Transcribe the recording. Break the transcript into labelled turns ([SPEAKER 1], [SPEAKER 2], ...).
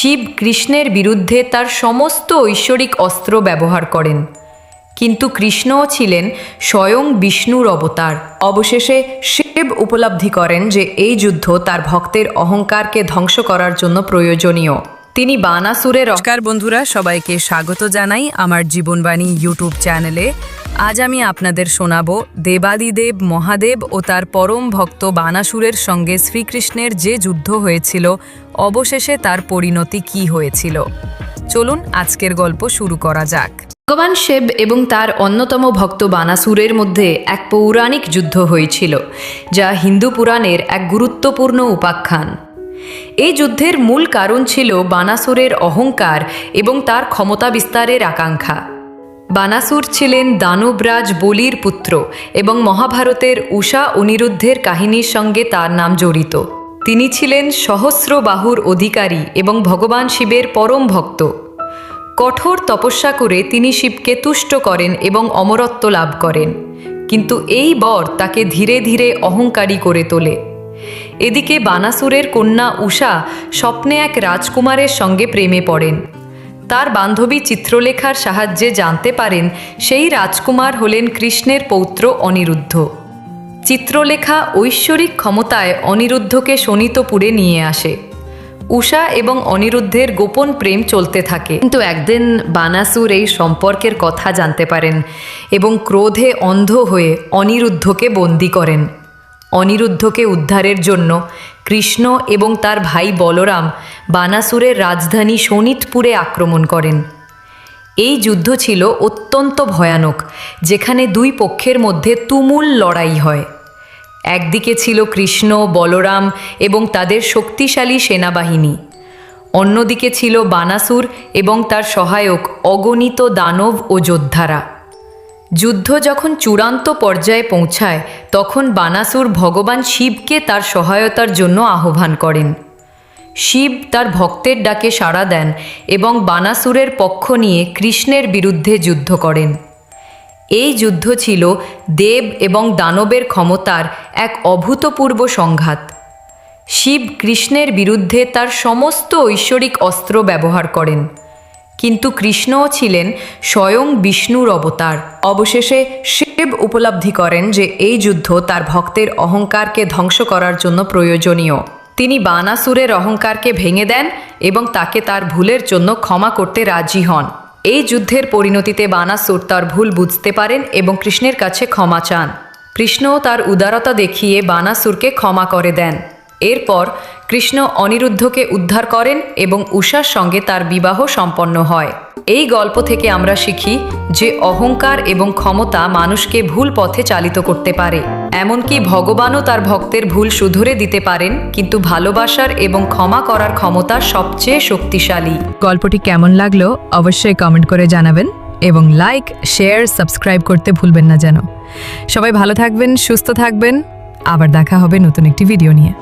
[SPEAKER 1] শিব কৃষ্ণের বিরুদ্ধে তার সমস্ত ঐশ্বরিক অস্ত্র ব্যবহার করেন। কিন্তু কৃষ্ণও ছিলেন স্বয়ং বিষ্ণুর অবতার। অবশেষে শিব উপলব্ধি করেন যে এই যুদ্ধ তার ভক্তের অহংকারকে ধ্বংস করার জন্য প্রয়োজনীয়। তিনি বানাসুরের
[SPEAKER 2] নমস্কার বন্ধুরা সবাইকে স্বাগত জানাই আমার জীবনবাণী ইউটিউব চ্যানেলে। আজ আমি আপনাদের শোনাবো দেবাদিদেব মহাদেব ও তার পরম ভক্ত বানাসুরের সঙ্গে শ্রীকৃষ্ণের যে যুদ্ধ হয়েছিল অবশেষে তার পরিণতি কি হয়েছিল। চলুন আজকের গল্প শুরু করা যাক।
[SPEAKER 1] ভগবান শিব এবং তার অন্যতম ভক্ত বানাসুরের মধ্যে এক পৌরাণিক যুদ্ধ হয়েছিল যা হিন্দু পুরাণের এক গুরুত্বপূর্ণ উপাখ্যান। এই যুদ্ধের মূল কারণ ছিল বানাসুরের অহংকার এবং তার ক্ষমতা বিস্তারের আকাঙ্ক্ষা। বানাসুর ছিলেন দানবরাজ বলির পুত্র এবং মহাভারতের উষা অনিরুদ্ধের কাহিনীর সঙ্গে তার নাম জড়িত। তিনি ছিলেন সহস্র বাহুর অধিকারী এবং ভগবান শিবের পরম ভক্ত। কঠোর তপস্যা করে তিনি শিবকে তুষ্ট করেন এবং অমরত্ব লাভ করেন। কিন্তু এই বর তাকে ধীরে ধীরে অহংকারী করে তোলে। এদিকে বানাসুরের কন্যা উষা স্বপ্নে এক রাজকুমারের সঙ্গে প্রেমে পড়েন। তার বান্ধবী চিত্রলেখার সাহায্যে জানতে পারেন সেই রাজকুমার হলেন কৃষ্ণের পৌত্র অনিরুদ্ধ। চিত্রলেখা ঐশ্বরিক ক্ষমতায় অনিরুদ্ধকে শোণিতপুরে নিয়ে আসে। উষা এবং অনিরুদ্ধের গোপন প্রেম চলতে থাকে। কিন্তু একদিন বানাসুর এই সম্পর্কের কথা জানতে পারেন এবং ক্রোধে অন্ধ হয়ে অনিরুদ্ধকে বন্দি করেন। অনিরুদ্ধকে উদ্ধারের জন্য কৃষ্ণ এবং তার ভাই বলরাম বানাসুরের রাজধানী শোণিতপুরে আক্রমণ করেন। এই যুদ্ধ ছিল অত্যন্ত ভয়ানক, যেখানে দুই পক্ষের মধ্যে তুমুল লড়াই হয়। একদিকে ছিল কৃষ্ণ, বলরাম এবং তাদের শক্তিশালী সেনাবাহিনী। অন্যদিকে ছিল বানাসুর এবং তার সহায়ক অগণিত দানব ও যোদ্ধারা। যুদ্ধ যখন চূড়ান্ত পর্যায়ে পৌঁছায়, তখন বানাসুর ভগবান শিবকে তার সহায়তার জন্য আহ্বান করেন। শিব তার ভক্তের ডাকে সাড়া দেন এবং বানাসুরের পক্ষ নিয়ে কৃষ্ণের বিরুদ্ধে যুদ্ধ করেন। এই যুদ্ধ ছিল দেব এবং দানবের ক্ষমতার এক অভূতপূর্ব সংঘাত। শিব কৃষ্ণের বিরুদ্ধে তার সমস্ত ঐশ্বরিক অস্ত্র ব্যবহার করেন। কিন্তু কৃষ্ণও ছিলেন স্বয়ং বিষ্ণুর অবতার। অবশেষে শিব উপলব্ধি করেন যে এই যুদ্ধ তার ভক্তের অহংকারকে ধ্বংস করার জন্য প্রয়োজনীয়। তিনি বানাসুরের অহংকারকে ভেঙে দেন এবং তাকে তার ভুলের জন্য ক্ষমা করতে রাজি হন। এই যুদ্ধের পরিণতিতে বানাসুর তার ভুল বুঝতে পারেন এবং কৃষ্ণের কাছে ক্ষমা চান। কৃষ্ণও তার উদারতা দেখিয়ে বানাসুরকে ক্ষমা করে দেন। এরপর কৃষ্ণ অনিরুদ্ধকে উদ্ধার করেন এবং উষার সঙ্গে তার বিবাহ সম্পন্ন হয়। এই গল্প থেকে আমরা শিখি যে অহংকার এবং ক্ষমতা মানুষকে ভুল পথে চালিত করতে পারে। এমনকি ভগবানও তার ভক্তের ভুল শুধরে দিতে পারেন, কিন্তু ভালোবাসার এবং ক্ষমা করার ক্ষমতা সবচেয়ে শক্তিশালী।
[SPEAKER 2] গল্পটি কেমন লাগল অবশ্যই কমেন্ট করে জানাবেন এবং লাইক, শেয়ার, সাবস্ক্রাইব করতে ভুলবেন না যেন। সবাই ভালো থাকবেন, সুস্থ থাকবেন। আবার দেখা হবে নতুন একটি ভিডিও নিয়ে।